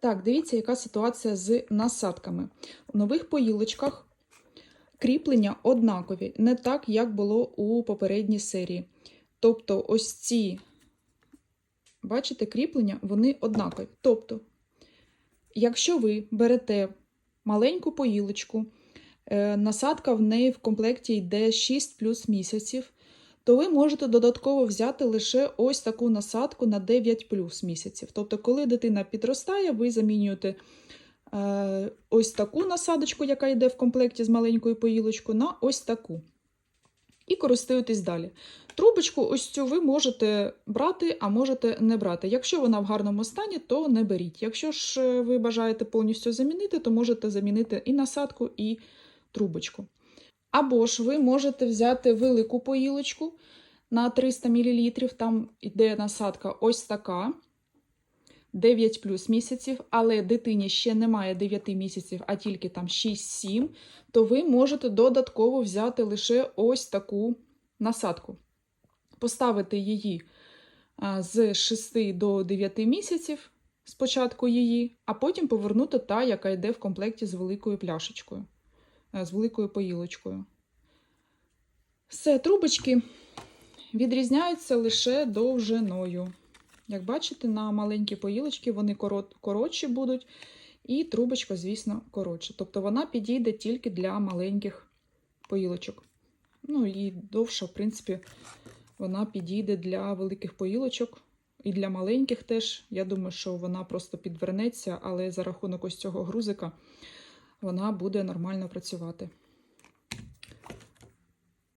Так, дивіться, яка ситуація з насадками. У нових поїлочках кріплення однакові, не так, як було у попередній серії. Тобто, ось ці, бачите, кріплення, вони однакові. Тобто, якщо ви берете маленьку поїлочку, е, насадка в неї в комплекті йде 6 плюс місяців, то ви можете додатково взяти лише ось таку насадку на 9 плюс місяців. Тобто, коли дитина підростає, ви замінюєте е, ось таку насадочку, яка йде в комплекті з маленькою поїлочкою, на ось таку. І користуєтесь далі. Трубочку ось цю ви можете брати, а можете не брати. Якщо вона в гарному стані, то не беріть. Якщо ж е, ви бажаєте повністю замінити, то можете замінити і насадку, і трубочку. Або ж ви можете взяти велику поїлочку на 300 мл, там йде насадка ось така. 9 плюс місяців, але дитині ще немає 9 місяців, а тільки там 6-7, то ви можете додатково взяти лише ось таку насадку. Поставити її з 6 до 9 місяців, спочатку її, а потім повернути та, яка йде в комплекті з великою пляшечкою, з великою поїлочкою. Все, трубочки відрізняються лише довжиною. Як бачите, на маленькі поїлочки вони коротші будуть, і трубочка, звісно, коротша. Тобто вона підійде тільки для маленьких поїлочок. Ну і довша, в принципі, вона підійде для великих поїлочок. І для маленьких теж. Я думаю, що вона просто підвернеться, але за рахунок ось цього грузика вона буде нормально працювати.